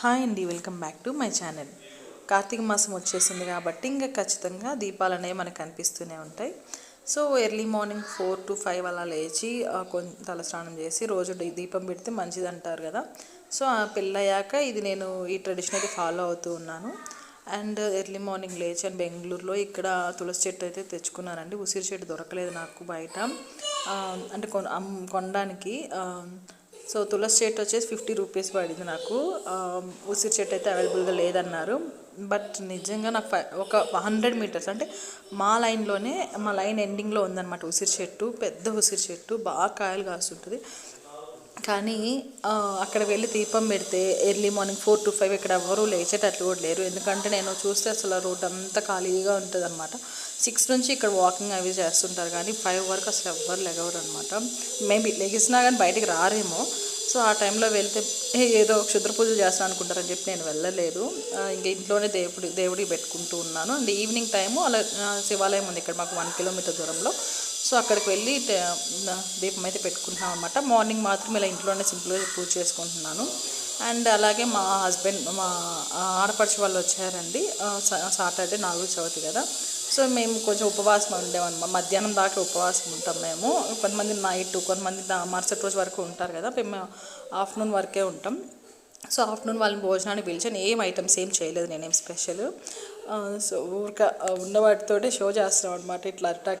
Hi అండి welcome back to my channel. Kartika మాసం వచ్చేసింది కాబట్టి ఇంకా ఖచ్చితంగా దీపాలు అనేవి మనకు కనిపిస్తూనే ఉంటాయి. So early morning four to five అలా లేచి కొంచెం తలస్నానం చేసి రోజు దీపం పెడితే మంచిది అంటారు కదా. సో ఆ పెళ్ళయ్యాక ఇది నేను ఈ ట్రెడిషన్ అయితే ఫాలో అవుతూ ఉన్నాను. అండ్ ఎర్లీ మార్నింగ్ లేచాను బెంగళూరులో ఇక్కడ తులసి చెట్టు అయితే తెచ్చుకున్నానండి. ఉసిరి చెట్టు దొరకలేదు నాకు బయట. అంటే కొన కొనడానికి సో తులసి చెట్టు వచ్చేసి ఫిఫ్టీ రూపీస్ పడింది నాకు. ఉసిరి చెట్టు అయితే అవైలబుల్గా లేదన్నారు. బట్ నిజంగా నాకు ఫైవ్ ఒక హండ్రెడ్ మీటర్స్ అంటే మా లైన్లోనే మా లైన్ ఎండింగ్లో ఉందన్నమాట ఉసిరి చెట్టు. పెద్ద ఉసిరి చెట్టు బాగా కాయలు కాస్తుంటుంది. కానీ అక్కడ వెళ్ళి దీపం పెడితే early morning four to five ఇక్కడ ఎవరు లేచేటట్లు కూడా లేరు. ఎందుకంటే నేను చూస్తే అసలు రోడ్ అంతా ఖాళీగా ఉంటుంది అనమాట సిక్స్ నుంచి ఇక్కడ వాకింగ్ అవి చేస్తుంటారు కానీ ఫైవ్ వరకు అసలు ఎవ్వరు లెగవరు అనమాట మేబీ లెగిసినా కానీ బయటికి రారేమో. సో ఆ టైంలో వెళ్తే ఏదో క్షుద్ర పూజలు చేస్తాను అనుకుంటారని చెప్పి నేను వెళ్ళలేదు. ఇంకా ఇంట్లోనే దేవుడి దేవుడికి పెట్టుకుంటూ ఉన్నాను. అండ్ ఈవినింగ్ టైము అలా శివాలయం ఉంది ఇక్కడ మాకు వన్ కిలోమీటర్ దూరంలో. సో అక్కడికి వెళ్ళి దీపం అయితే పెట్టుకుంటున్నాం అనమాట మార్నింగ్ మాత్రం ఇలా ఇంట్లోనే సింపుల్గా పూజ చేసుకుంటున్నాను. అండ్ అలాగే మా హస్బెండ్ మా ఆడపడిచి వాళ్ళు వచ్చారండి. సా- సాటర్డే నాలుగు చవితి కదా. సో మేము కొంచెం ఉపవాసం ఉండేవన్నమాట మధ్యాహ్నం దాకా ఉపవాసం ఉంటాం మేము. కొంతమంది నైట్ కొంతమంది మరుసటి రోజు వరకు ఉంటారు కదా మేము ఆఫ్టర్నూన్ వరకే ఉంటాం. సో ఆఫ్టర్నూన్ వాళ్ళని భోజనాన్ని పిలిచాను. ఏం ఐటమ్స్ ఏం చేయలేదు నేనేం స్పెషల్. సో ఊరిక ఉన్న వాటితోటే షో చేస్తాం అనమాట ఇట్లా అట్టా